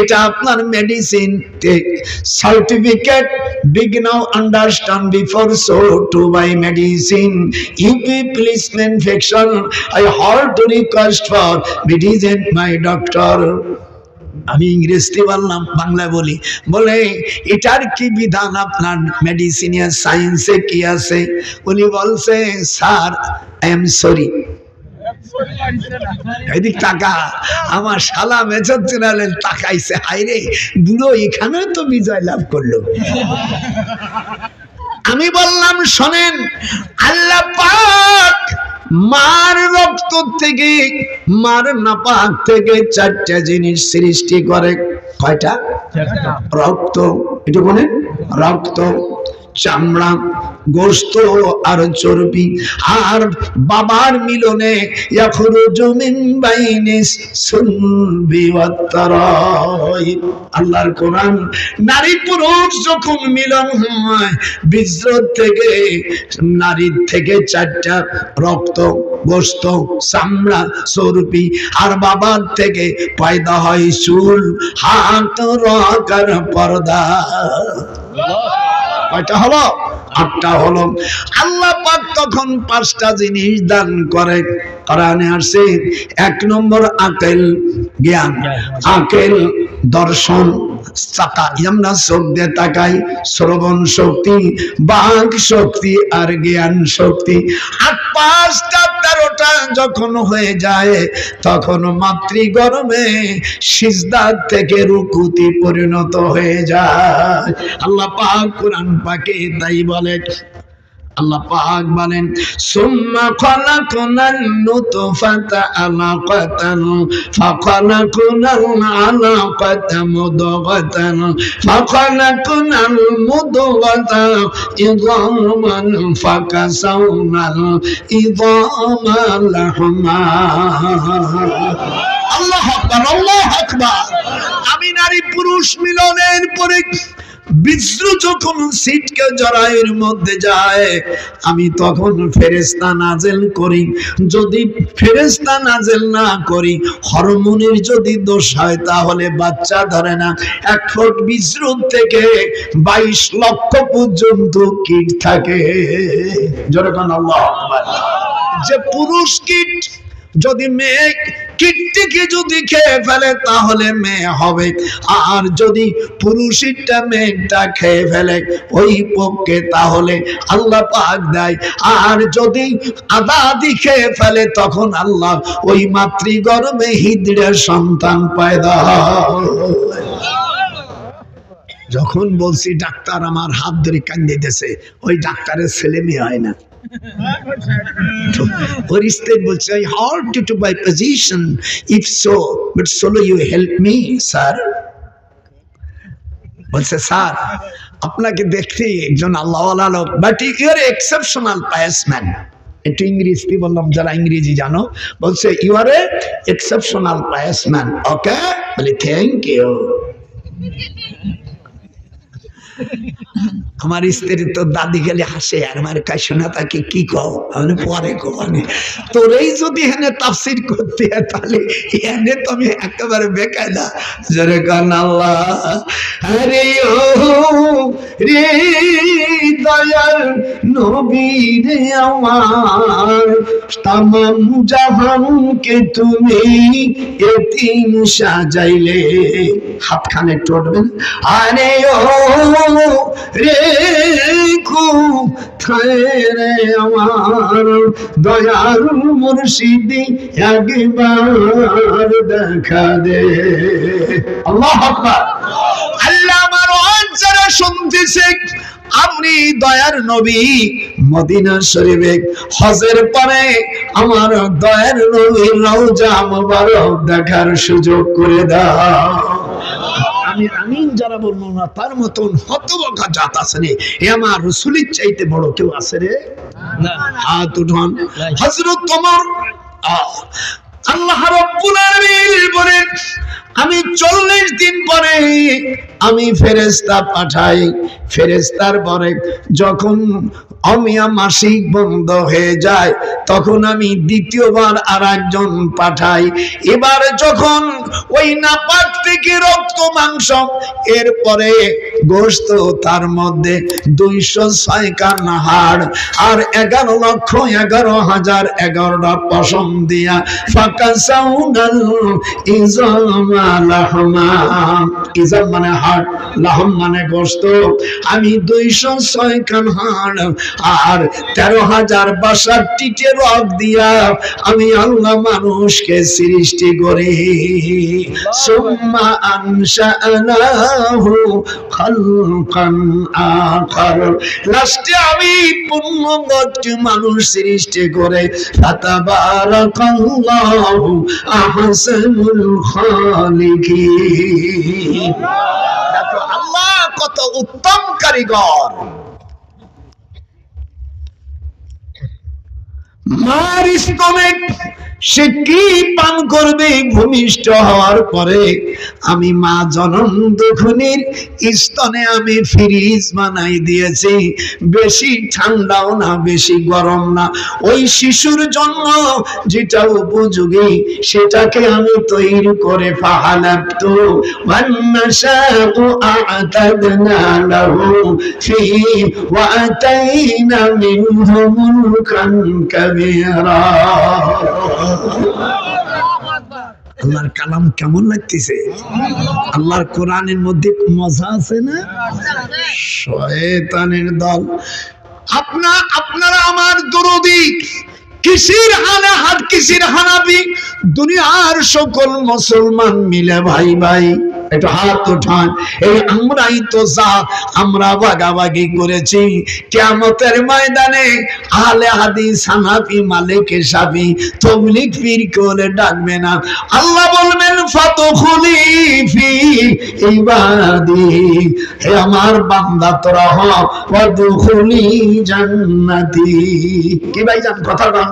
এটা আপনার medicine certificate বিগনাও understand before so to buy medicine up please infection I hall to request for medicine my doctor আমি ইংরেজি বললাম বাংলা বলি। বলে, এটার কি বিধান আপনার মেডিসিনিয়া সায়েন্সে কি আছে? উনি বলছে, স্যার আই এম সরি এদিক টাকা আমার শালা তাকাইছে হাইরে বুড়ো এখানে তো বিজয় লাভ করল। আমি বললাম শোনেন আল্লাহ পাক মার রক্ত থেকে মার নাপাক থেকে চারটা জিনিস সৃষ্টি করে। কয়টা? রক্ত একটু বলেন রক্ত। চামড়া, গোস্ত আর চর্বি। আর বাবার মিলনে ইয়াখরুজু মিন বাইনিস সুলবি আল্লাহর কোরআন, নারী পুরুষ যখন মিলন হয় বীর্য থেকে, নারীর থেকে চারটা রক্ত, গোস্ত, চামড়া, চর্বি, আর বাবার থেকে পয়দা হয় চুল, হাত রকার পর্দা। কয়টা হলো? আটটা হলো। আল্লাহ পাক তখন পাঁচটা জিনিস দান করে। কোরআনে আসে এক নম্বর আকেল জ্ঞান। আকেল দর্শন দিয়ে তাকাই, শ্রবণ শক্তি, বাক শক্তি আর জ্ঞান শক্তি। আর পাঁচটা তেরোটা যখন হয়ে যায়, তখন মাতৃ গরমে সিজদার থেকে রুকুতি পরিণত হয়ে যায়। আল্লাহ পাক কোরআন পাকে তাই বলে আল্লাহ পাক বলেন, সুম্মা খলাকনাল নুতফাতা আলাকাতান, ফাখলাকনাল আলাকাতা মুদগাতান, ফাখলাকনাল মুদগাতা ইদামান ফাকাসাউনাল ইদামা লাহমা. আল্লাহ আকবার আল্লাহ আকবার। আমি নারী পুরুষ মিলনের পরে বিষ্ণু যখন সিটকে জরায়ের মধ্যে যায়, আমি তখন ফেরেস্তা নাজেল করি। যদি ফেরেস্তা নাজেল না করি, হরমোনের যদি দোষ হয়, তাহলে বাচ্চা ধরে না। এক ফুট বিষ্ণু থেকে বাইশ লক্ষ পর্যন্ত কীট থাকে। যেরকম আল্লাহ। যে পুরুষ কীট যদি মেয়ে কীটটিকে যদি খেয়ে ফেলে, তাহলে মেয়ে হবে। আর যদি পুরুষিরটা মেয়েটা খেয়ে ফেলে, ওই পক্ষে তাহলে আল্লাহ পাক দেয়। আর যদি আদাদি খেয়ে ফেলে, তখন আল্লাহ ওই মাতৃগর্ভে হিদড়ের সন্তান পয়দা যখন বলছি, ডাক্তার আমার হাত ধরে কান্দিতেছে ওই ডাক্তারের ছেলে মেয়ে হয় না। Or instead will say, hard to, to my position. If so, but solo you help me, sir. বলছে স্যার আপনাকে দেখতে একজন আল্লাহ লোক বাট ইউর এক্সেপশনাল পায়াসম্যান একটু ইংরেজি বললাম যারা ইংরেজি জানো বলছে ইউ আর এ এক্সেপশনাল পায়াসম্যান ওকে বলে থ্যাংক ইউ আমার স্ত্রী তো দাদি গেলে হাসে, আর আমার কাছে না তাকে কি কও? আমি পরে কবানি তোরেই যদি হেনে তাফসির করতে হয়, তাহলে এনে তুমি একেবারে বেকায়দা জরে কান আল্লাহ। আরে ও, রে দয়াল নবী রে আমার, তামাম জাহানকে তুমি এতিম সাজাইলে। হাতখানে টটবেন আরে ও, রে রে আমার দয়ার মুর্শিদি একবার দেখা দে। আল্লাহ আকবার। আল্লাহ আমার অঞ্চলে শুনতেছে, আপনি দয়ার নবী মদিনা শরীফে। হজের পরে আমার দয়ার নবী রওজা মুবারক দেখার সুযোগ করে দাও। আমি আমিন যারা বলব না তার মতন হতবকা জাত আছে রে। এ আমার রসুলির চাইতে বড় কেউ আছে রে? হাত উঠান। হজরত তোমার আল্লাহ রব্বুল আলামিন বলেন আমি চল্লিশ দিন পরে আমি ফেরেস্তা পাঠাই। ফেরেস্তার পরে যখন অমিয়া মাসিক বন্ধ হয়ে যায় তখন আমি দ্বিতীয়বার আর একজন পাঠাই। এবার যখন ওই নাপাক থেকে রক্ত, মাংস, এরপরে গোস্ত তার মধ্যে দুইশো ছয় হাড় আর এগারো লক্ষ এগারো হাজার এগারোটা পশম দিয়া ফাঁকা সাউনাল ইজম মানে হাড়, লাহম মানে গোস্ত আমি দুইশো ছয় কান হাড় আর তেরো হাজার বাসার টিটে রক দিয়া আমি আল্লাহ মানুষকে সৃষ্টি করি। আমি মানুষ সৃষ্টি করে কত উত্তম কারিগর Maris comment সে কি পান করবে ভূমিষ্ঠ হওয়ার পরে? আমি মা জনম দুখনির স্তনে আমি ফ্রিজ বানাই দিয়েছি। বেশি ঠান্ডাও না, বেশি গরম না। ওই শিশুর জন্য যেটা উপযোগী, সেটাকে আমি তৈরি করে ফাহালাপ্ত লাহু ফিহি আল্লাহর কালাম কেমন লাগতেছে? আল্লাহর কোরআনের মধ্যে মজা আছে না? শয়তানের দল। আপনা আপনারা আমার দরদি কিসির হানা হাত, কিসির হানাবি দুনিয়ার সকল মুসলমান মিলে ভাই ভাই হাত আমরা কেমতের ময়দানে ডাকবে না। আল্লাহ বলবেন ফি আমার বান্দা, তোরা হ জান্নাতি। কি ভাই জান কথা বল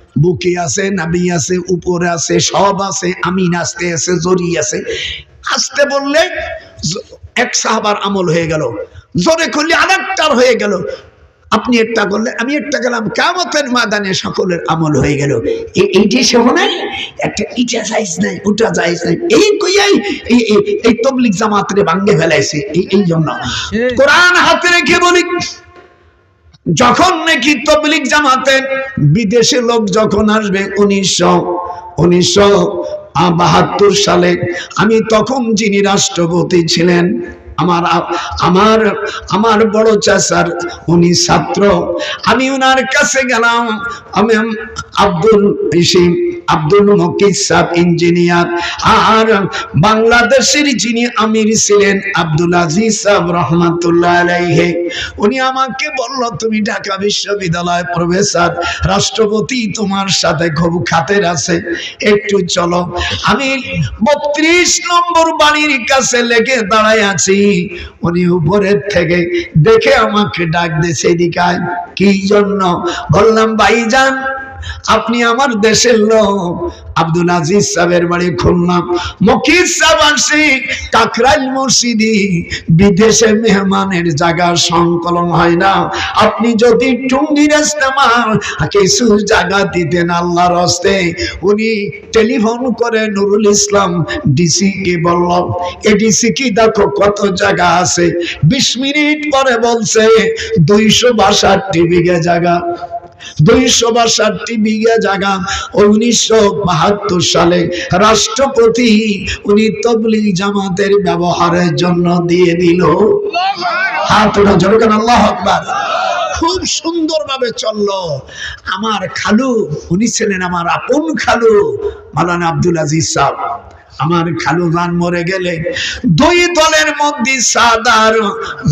বুকে আছে নাবি আছে উপরে আছে সব আছে আমিন আসতে আছে জরি আছে। আসতে বললে এক সাহাবার আমল হয়ে গেল। জোরে করলে আরেকটার হয়ে গেল। আপনি একটা করলে আমি একটা গেলাম কামতের মাদানে সকলের আমল হয়ে গেল। এইটি সে নাই একটা ইটা যাইস নাই ওটা যাইস নাই এই কইয়াই এই তবলিক জামাতরে ভাঙ্গে ফেলাইছে এই জন্য। কোরআন হাতে রেখে বলি যখন নাকি তবলিক জামাতে বিদেশে লোক যখন আসবে, উনিশশো উনিশশো বাহাত্তর সালে আমি তখন যিনি রাষ্ট্রপতি ছিলেন আমার আমার আমার বড় চাচার, উনি ছাত্র। আমি ওনার কাছে গেলাম। আমি আব্দুল ইসিম আব্দুল মকিদ সাহ ইঞ্জিনিয়ার। আর বাংলাদেশের যিনি আমির ছিলেন, আব্দুল আজিজ সাহ রহমাতুল্লাহ উনি আমাকে বলল, তুমি ঢাকা বিশ্ববিদ্যালয় প্রফেসর, রাষ্ট্রপতি তোমার সাথে খুব খাতের আছে। একটু চলো। আমি বত্রিশ নম্বর বাড়ির কাছে লেগে দাঁড়ায় আছি। উনি উপরের থেকে দেখে আমাকে ডাক দিয়েছে এদিকে আয়। কি জন্য বললাম ভাইজান আপনি আমার দেশের লোক। আব্দুল আজিজ সাহেবের বাড়ি খুলনা। মকির সাহেব আসি, কাকরাইল মসজিদি বিদেশে মেহমানের জায়গা সংকলন হয় না। আপনি যদি টুঙ্গির ইস্তেমাল কিছু জায়গা দিতেন আল্লাহর হস্তে, উনি টেলিফোন করে নুরুল ইসলাম ডিসি কে বলল, এ ডিসি কি? দেখো কত জায়গা আছে। বিশ মিনিট পরে বলছে, দুইশো বাষট্টি বিঘে জায়গা। রাষ্ট্রপতি উনি তবলিগ জামাতের ব্যবহারের জন্য দিয়ে দিল। হাত ওটা জোরকান আল্লাহ আকবার। খুব সুন্দরভাবে চলল। আমার খালু, উনি ছিলেন আমার আপন খালু মালানা আব্দুল আজিজ সাহ আমার খালু খান মরে গেলে দুই দলের মধ্যে সাদার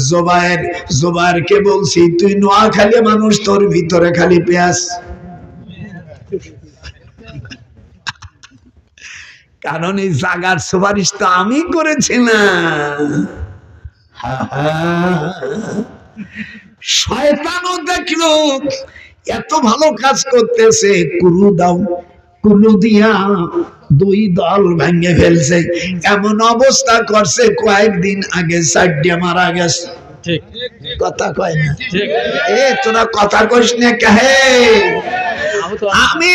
জোবায়ের জোবায়ের কে বলছি, তুই নোয়া খালি মানুষ, তোর ভিতরে খালি পেঁয়াজ। কারণ এই জাগার সুপারিশ তো আমি করেছি না শয়তানও দেখল এত ভালো কাজ করতেছে, কুরু দাও। কুলু দিয়া দুই দল ভেঙে ফেলছে। এমন অবস্থা করছে কয়েকদিন আগে সাড্ডে মারা গেছে। কথা কয় না। ঠিক। এ তোরা কথা কইস না কাহে আমি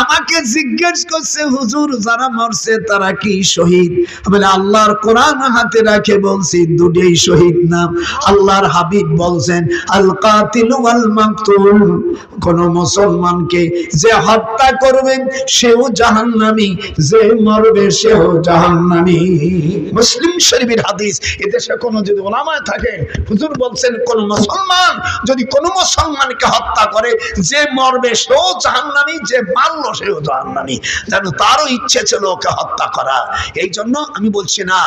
আমাকে জিজ্ঞেস করছে, হুজুর, যারা মরছে তারা কি শহীদ? বলে, আল্লাহর কোরআন হাতে রাখে বলছি, দুটোই শহীদ নাম। আল্লাহর হাবিব বলছেন, আল কাতিল ওয়াল মাকতুল। কোন মুসলমানকে যে হত্যা করবে সেও জাহান্নামী, যে মরবে সেও জাহান্নামী। মুসলিম শরীফের হাদিস, এদেশে কোনো যদি ওলামায় থাকেন হুজুর বলছেন, কোন মুসলমান যদি কোন মুসলমানকে হত্যা করে, যে মরবে সেও জাহান্নামী যে সেও যেন তারও ইচ্ছে ছিল ওকে হত্যা করা। এই জন্য আমি বলছি না,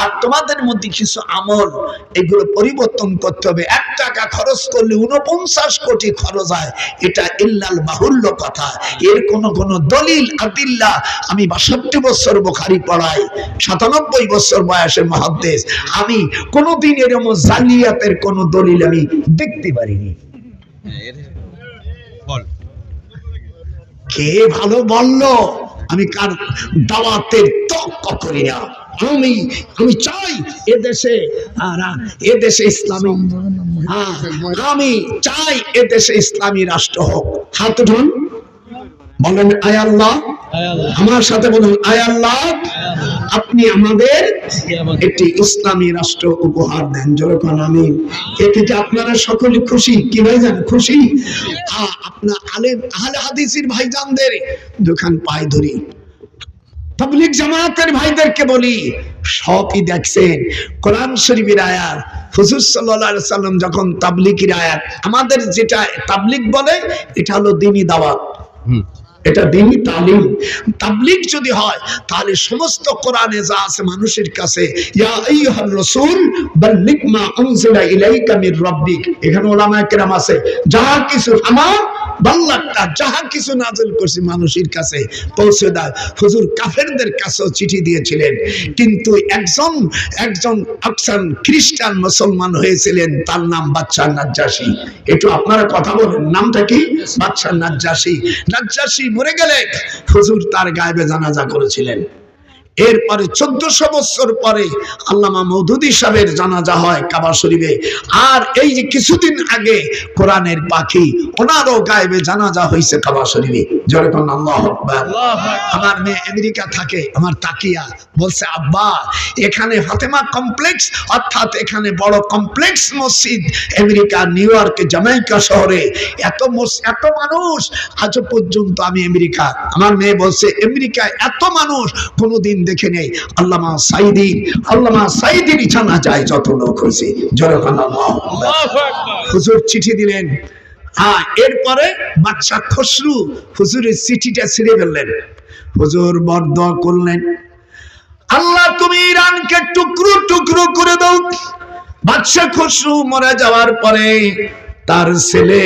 আর তোমাদের মধ্যে কিছু আমল, এগুলো পরিবর্তন করতে হবে। এক টাকা খরচ করলে উনপঞ্চাশ কোটি খরচ হয়। এটা ইল্লাল বাহুল্য কথা। এর কোন কোন দলিল, আদিল্লা। আমি বাষট্টি বছর বোখারি পড়াই, সাতানব্বই বছর বয়সে মহাদ্দেশ। আমি কোনোদিন এরকম জালিয়াতের কোন দলিল আমি দেখতে পারিনি। বল কে ভালো বলল? আমি কার দাওয়াতের তক্ক করি না। আমি আমি চাই এদেশে আর এদেশে ইসলামী। হ্যাঁ, আমি চাই এদেশে ইসলামী রাষ্ট্র হোক। হাত উঠুন। বলেন আয় আল্লাহ। আমার সাথে বলুন আয় আল্লাহ। আপনি আমাদের একটি ইসলামী রাষ্ট্র উপহার দেন। যেরকম আমি এ থেকে আপনারা সকলে খুশি? কি ভাই যান খুশি। আ- আপনার আলেম আহলে হাদিসের ভাইজানদের দোকান পায় ধরি। জামাতের ভাইদেরকে বলি সবই দেখছেন কোরআন শরীফের আয়াত হুজুর আলাইহি সাল্লাম যখন আয়াত আমাদের যেটা তাবলিগ বলে এটা হলো দিনী দাওয়াত। এটা দিনই তালিম। তাবলিক যদি হয়, তাহলে সমস্ত কোরআনে যা আছে মানুষের কাছে এখানে ওলামায় কেরাম আছে যাহা কিছু আমার বাল্লাকটা যাহা কিছু করছি মানুষের কাছে পৌঁছে দাও। হুজুর কাফেরদের কাছেও চিঠি দিয়েছিলেন। কিন্তু একজন একজন আকসান খ্রিস্টান মুসলমান হয়েছিলেন, তার নাম বাচ্চা নাজ্জাসী। একটু আপনারা কথা বলেন, নামটা কি? বাচ্চা নাজ্জাসী। নাজ্জাসী মরে গেলে হুজুর তার গায়েবে জানাজা করেছিলেন। এরপরে চোদ্দশো বছর পরে আল্লামা মৌদুদি সাহেবের জানাজা হয় কাবা শরীফে। আর এই যে কিছুদিন আগে কোরআনের পাখি ওনারও গায়েবে জানাজা হয়েছে কাবা শরীফে। যেরকম আল্লাহ আমার মেয়ে আমেরিকা থাকে আমার তাকিয়া বলছে আব্বা এখানে ফাতেমা কমপ্লেক্স অর্থাৎ এখানে বড় কমপ্লেক্স মসজিদ আমেরিকা নিউ ইয়র্ক জামাইকা শহরে। এত এত মানুষ আজও পর্যন্ত আমি আমেরিকা আমার মেয়ে বলছে আমেরিকায় এত মানুষ কোনোদিন দেখে নেই। আল্লামা সাইদি, আল্লামা সাইদির জানা যায় যত লোক হয়েছে হুজুর চিঠি দিলেন। হ্যাঁ এরপরে বাচ্চা খসরু হুজুরের চিঠিটা ছিঁড়ে ফেললেন। হুজুর বরদ করলেন। আল্লাহ, তুমি ইরানকে টুকরো টুকরো করে দাও। বাদশা খসরু মরে যাওয়ার পরে তার ছেলে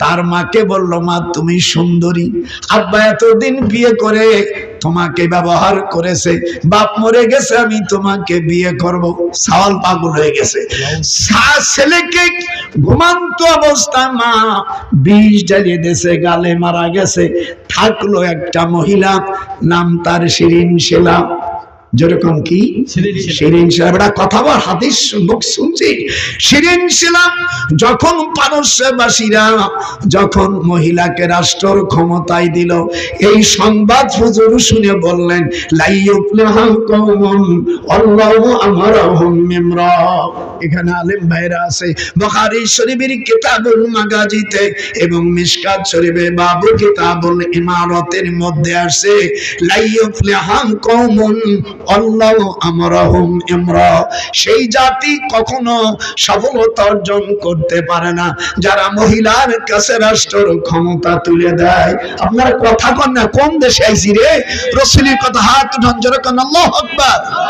তার মাকে বলল, মা, তুমি সুন্দরী। আব্বা এতদিন বিয়ে করে তোমাকে ব্যবহার করেছে। বাপ মরে গেছে, আমি তোমাকে বিয়ে করব। সাওয়াল পাগল হয়ে গেছে। ছেলেকে ঘুমান্ত অবস্থায় মা বিষ জ্বালিয়ে দেশে গালে মারা গেছে। থাকল একটা মহিলা, নাম তার শিরিন শিলা। যেরকম কি? শিরিন শিলা এবার কথা বল হাদিস মুখ শুনছি। শিরিন শিলা যখন পারস্যবাসীরা যখন মহিলাকে রাষ্ট্র ক্ষমতায় দিল এই সংবাদ হুজুর শুনে বললেন এখানে আলেম ভাইরা আছে। বুখারী শরীফের কিতাবুল মাগাজিতে এবং মিশকাত শরীফে বাবু কিতাবুল ইমারতের মধ্যে আছে লাইয়ুফলিহা কওমুন সেই জাতি কখনো সফলতা অর্জন করতে পারে না। যারা মহিলার কাছে রাষ্ট্র ক্ষমতা তুলে দেয়। আপনারা কথা কন না, কোন দেশে আইসি রে? রসুলির কথা হাত উঠান, জোরে কন, আল্লাহ আকবার।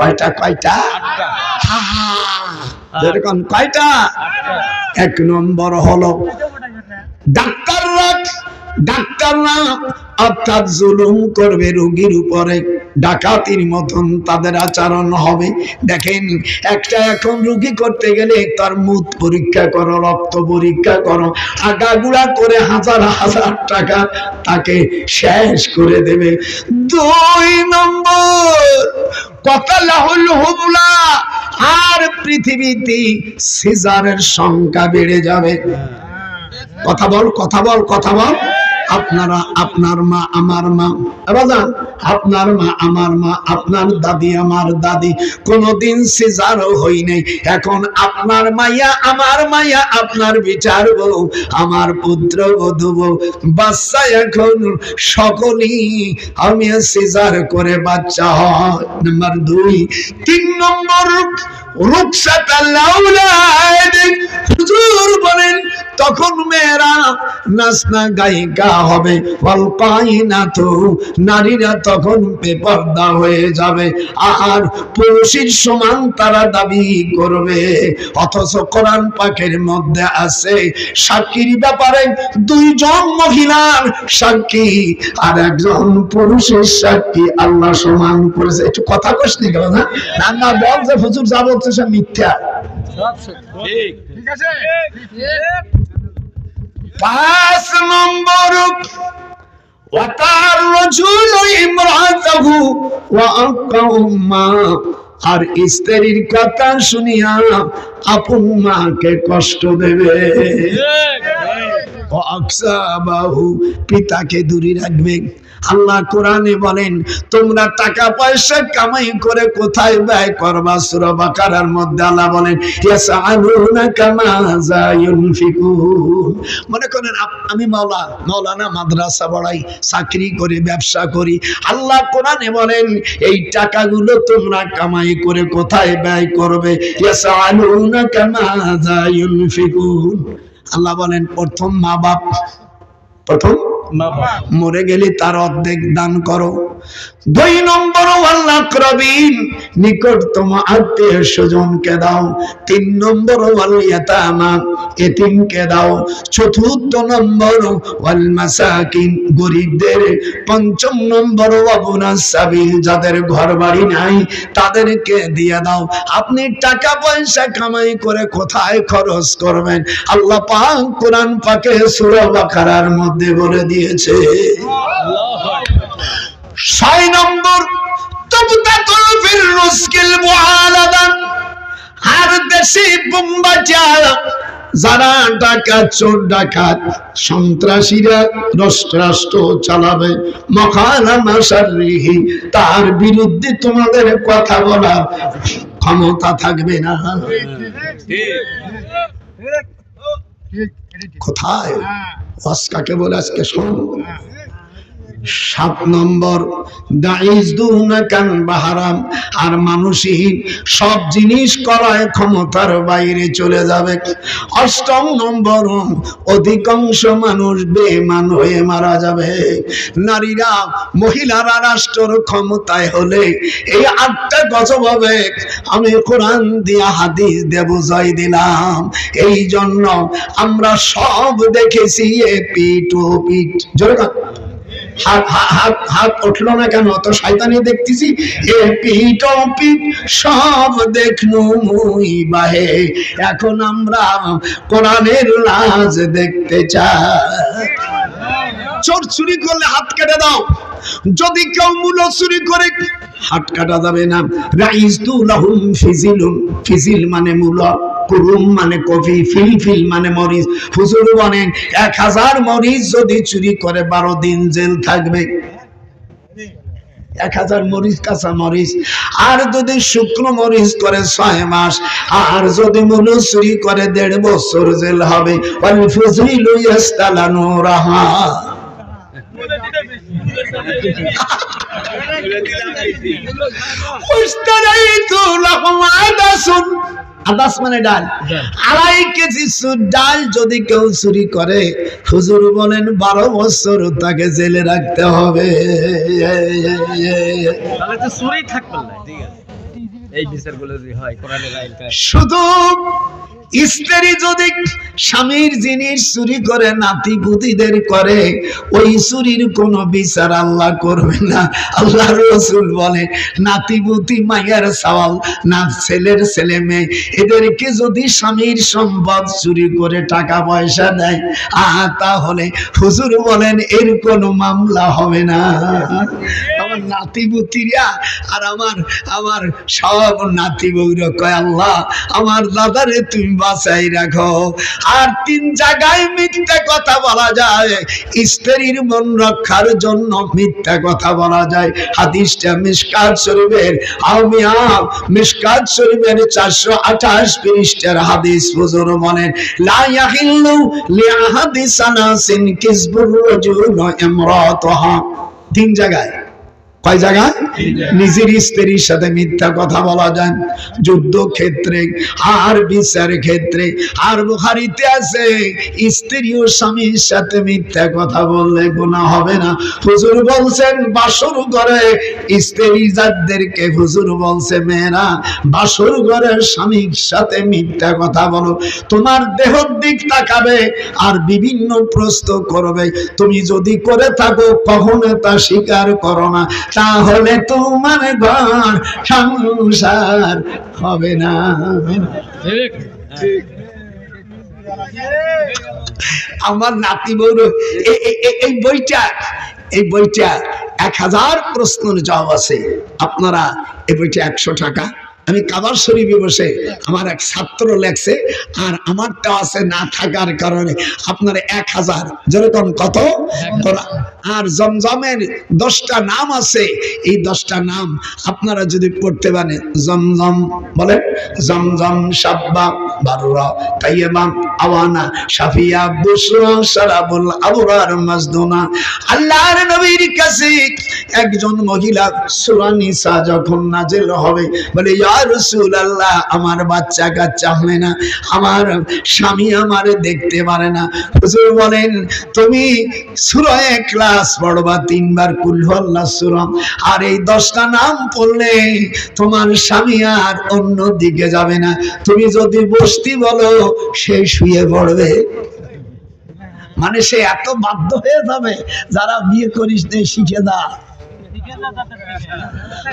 কয়টা কয়টা। যেরকম কয়টা? এক নম্বর হলো ডাক্তাররা ডাক্তাররা অর্থাৎ জুলুম করবে রোগীর উপরে। ডাকাতির মতন তাদের আচরণ হবে। দেখেন, একটা এখন রুগী করতে গেলে তার মুখ পরীক্ষা করো, রক্ত পরীক্ষা করো, আগাগুড়া করে হাজার হাজার টাকা তাকে শেষ করে দেবে। দুই নম্বর কতালাহুল আর পৃথিবীতে সিজারের সংখ্যা বেড়ে যাবে। কথা বল কথা বল কথা বল। আপনারা আপনার মা, আমার মা। বাজান আপনার মা, আমার মা, আপনার দাদি, আমার দাদি। কোনদিন সিজারও হই নাই। এখন আপনার মাইয়া, আমার মাইয়া, আপনার বিচার বউ, আমার পুত্র বধু বউ। বাচ্চা এখন সকলেই আমি সিজার করে বাচ্চা হয়। নাম্বার দুই, তিন নম্বর রুকসাত হুজুর বলেন, তখন মেয়েরা নাচনা, গায়িকা হবে। না তো নারীরা তখন বেপর্দা হয়ে যাবে। আর পুরুষের সমান তারা দাবি করবে। অথচ কোরআন পাকের মধ্যে আছে সাক্ষীর ব্যাপারে দুইজন মহিলার সাক্ষী আর একজন পুরুষের সাক্ষী আল্লাহ সমান করেছে। একটু কথা কস নি গেল না? না বল যে হুজুর যা বলছে সে মিথ্যা। পাঁচ নম্বর। আর স্ত্রীর কথা শুনিয়া আপন মাকে কষ্ট দেবে। আকসাবাহু পিতাকে দূরে রাখবে। আল্লাহ কোরআনে বলেন, তোমরা টাকা পয়সা কামাই করে কোথায় ব্যয় করবা? সূরা বাকারার মধ্যে আল্লাহ বলেন মনে করেন আমি মাওলা, মাওলানা মাদ্রাসা পড়াই, চাকরি করে, ব্যবসা করি। আল্লাহ কোরআনে বলেন, এই টাকাগুলো তোমরা কামাই করে কোথায় ব্যয় করবে? আল্লাহ বলেন, প্রথম মা বাপ প্রথম মরে গেলে তার অর্ধেক দান করো। দুই নম্বর নিকটতম আত্মীয় স্বজনকে দাও। তিন নম্বর এতিমকে দাও। চতুর্থ নম্বর ওয়াল মাসাকিন, গরিবদের। পঞ্চম নম্বর ওয়াবুনা সাবিল, যাদের ঘর বাড়ি নাই, তাদেরকে দিয়ে দাও। আপনি টাকা পয়সা কামাই করে কোথায় খরচ করবেন? আল্লাহ পাক কোরআন পাকে সূরা বাকারার মধ্যে বলে দিয়েছে। ছয় নম্বর আর দেশে যারা ডাকাত চোর ডাকাত সন্ত্রাসীরা রাষ্ট্র চালাবে। তার বিরুদ্ধে তোমাদের কথা বলার ক্ষমতা থাকবে না। কোথায়? ওয়াজ কাকে বলে আজকে শোনো সাত নম্বর বাহারাম আর মানুষই সব জিনিস করায় ক্ষমতার বাইরে চলে যাবে অষ্টম নম্বর, অধিকাংশ মানুষ বেমান হয়ে মারা যাবে। নারীরা, মহিলারা রাষ্ট্র ক্ষমতায় হলে এই আটটা গজব হবে। আমি কোরআন দিয়া হাদিস দিয়ে বুঝাই দিলাম। এই জন্য আমরা সব দেখেছি এ পিঠ ও পিঠ। জোরে। হাত হাত- হাত উঠল না কেন? দেখতেছি, এ সব এখন আমরা কোরআনের লাজ দেখতে চাই। চোর চুরি করলে হাত কেটে দাও। যদি কেউ মূল্য চুরি করে, হাত কাটা যাবে না। রাইস দু লাহুম ফিজিলুন ফিজিল মানে মূল্য কুরুম মানে কফি ফিল ফিল মানে মরিচ। হুজুর বলেন, এক হাজার মরিচ যদি চুরি করে, বারো দিন জেল থাকবে। এক হাজার মরিচ, কাঁচা মরিচ। আর যদি শুকনো মরিচ করে, ছয় মাস। আর যদি মনু চুরি করে, দেড় বছর জেল হবে। ফুজিলু রাহা। উস্তারাইতু লাহুম আদাসুন আদাস মানে ডাল। আড়াই কেজি ডাল যদি কেউ চুরি করে হুজুর বলেন বারো বছর তাকে জেলে রাখতে হবে। শুধু স্ত্রী যদি স্বামীর জিনিস চুরি করে নাতি পুতিদের করে, ওই চুরির কোন বিচার আল্লাহ করবে না। আল্লাহ রসুল বলে নাতি পুতি মায়ের সওয়াল না ছেলের ছেলে মেয়ে। এদেরকে যদি স্বামীর সম্পদ চুরি করে টাকা পয়সা দেয়, আহা, তাহলে হুজুর বলেন, এর কোনো মামলা হবে না। আমার নাতি পুতিরা আর আমার আমার সব নাতি বউরা কয়, আল্লাহ, আমার দাদারে তুমি বাঁচাই রাখো। আর তিন জায়গায় মিথ্যা কথা বলা যায়। স্ত্রীর মন রক্ষার জন্য মিথ্যা কথা বলা যায়। হাদিসটা মিসকাত শরীফের আমিয়া মিসকাত শরীফের চারশো আঠাশ পৃষ্ঠার হাদিস হুজুর বলেন, লা ইয়াহিল্লু লিআহাদিস আনাসিন কিসবুর রাজুল ইমরাতাহা। তিন জায়গায়। কয় জায়গায়? নিজের স্ত্রীর সাথে মিথ্যা কথা বলা যুদ্ধ ক্ষেত্রে আর বিচার ক্ষেত্রে আর আছে, স্ত্রী ও স্বামীর সাথে মিথ্যা কথা বললে হবে না। হুজুর বলছেন, বাসর ঘরে স্ত্রী যাদেরকে হুজুর বলছে, মেয়েরা, বাসর ঘরের স্বামীর সাথে মিথ্যা কথা বলো। তোমার দেহর দিক তাকাবে আর বিভিন্ন প্রশ্ন করবে। তুমি যদি করে থাকো, কখনো তা স্বীকার করো না। তাহলে তোমার ঘর সংসার হবে না। ঠিক। আমার নাতি বৌর এই বইটা এই বইটা এক হাজার প্রশ্নের জবাব আছে। আপনারা এই বইটা একশো টাকা আমি কাবার শরীফে বসে আমার এক ছাত্র লেখছে, আর আমারটা আছে না থাকার কারণে আপনার এক হাজার। যেরকম কত? আর জমজমের দশটা নাম আছে, এই দশটা নাম আপনারা যদি পড়তে পারেন, জমজম বলেন, জমজম সাব্বা বারুরা তাইয়েবা আওয়ানা সাফিয়া বুসরা সারাবুল আবরার মাজদুনা। আল্লাহর নবীর কাছে একজন মহিলা সূরা নিসা যখন নাজিল হবে, বলে, ইয়া রাসূলুল্লাহ, আমার বাচ্চা কাচ্চা হয় না, আমার স্বামী আমারে দেখতে পারে না। হুজুর বলেন, তুমি সূরা ক্লাস পড়বা, তিনবার কুল আল্লাহ সূরা, আর এই দশটা নাম পড়লে তোমার স্বামী আর অন্য দিকে যাবে না। তুমি যদি বসতি বলো, সে শুয়ে পড়বে। মানে সে এত বাধ্য হয়ে যাবে, যারা বিয়ে করিস শিখে দা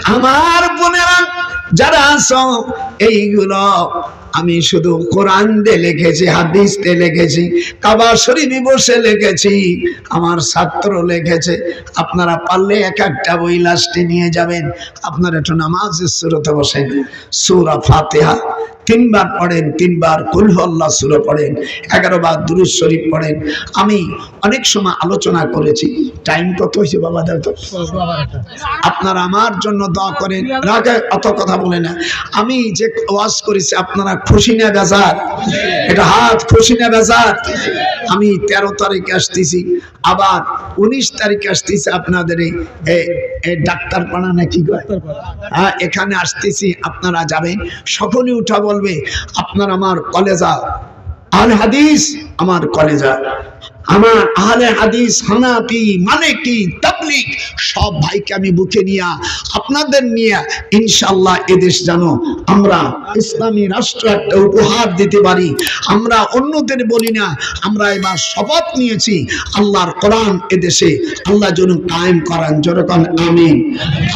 আমার বোনেরা যারা আছো এইগুলো আমি শুধু কোরআন দিয়ে লিখেছি, হাদিস দিয়ে লিখেছি, কাবা শরীফে বসে লিখেছি, আমার ছাত্র লিখেছে, আপনারা পারলে এক একটা বই লাস্টে নিয়ে যাবেন, আপনারা একটু নামাজের সুরতে বসেন। সুরা ফাতেহা, তিনবার পড়েন, তিনবার কুলহল্লা সুরো পড়েন, এগারো বার দুরুজ শরীফ পড়েন। আমি অনেক সময় আলোচনা করেছি টাইম কত হয়েছে বাবা দাও তো? আপনারা আমার জন্য দোয়া করেন, রাগে অত কথা বলে না। আমি যে ওয়াজ করেছি, আপনারা খুশি বেজার? এটা হাত খুশি বেজার? আমি তেরো তারিখে আসতেছি। আবার উনিশ তারিখে আসতেছি আপনাদের এই ডাক্তারপাড়া না নাকি হ্যাঁ এখানে আসতেছি, আপনারা যাবেন। সকলে উঠা বলবে, আপনার আমার কলেজা। আল হাদিস আমার কলেজা। আমার আহলে হাদিস, হানাফি মানে কি তাবলিগ সব ভাইকে আমি বুকে নিয়ে, আপনাদের নিয়ে ইনশাল্লাহ এদেশ জানো আমরা ইসলামী রাষ্ট্র একটা উপহার দিতে পারি। আমরা অন্যদের বলি না, আমরা এবার শপথ নিয়েছি আল্লাহর কোরআন এদেশে, আল্লাহ যেন কায়েম করান। যেরকম আমিন।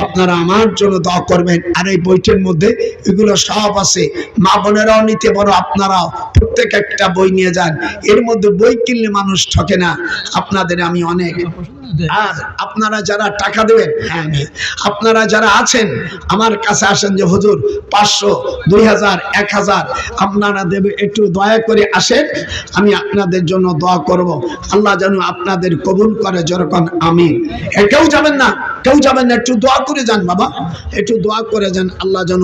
আপনারা আমার জন্য দোয়া করবেন। আর এই বইটির মধ্যে এগুলো সব আছে। মা বোনেরাও নিতে পারো, আপনারাও প্রত্যেক একটা বই নিয়ে যান। এর মধ্যে বই কিনলে মানুষ ঠকে না। আপনাদের আমি অনেক। আর আপনারা যারা টাকা দেবেন হ্যাঁ আমি আপনারা যারা আছেন, আমার কাছে আসেন যে, হুজুর, পাঁচশো, দুই হাজার, এক হাজার, আপনারা দেবে, একটু দয়া করে আসেন, আমি আপনাদের জন্য দোয়া করব। আল্লাহ যেন আপনাদের কবুল করে যেরকম আমি কেউ যাবেন না, কেউ যাবেন না, একটু দোয়া করে যান বাবা। একটু দোয়া করে যান, আল্লাহ যেন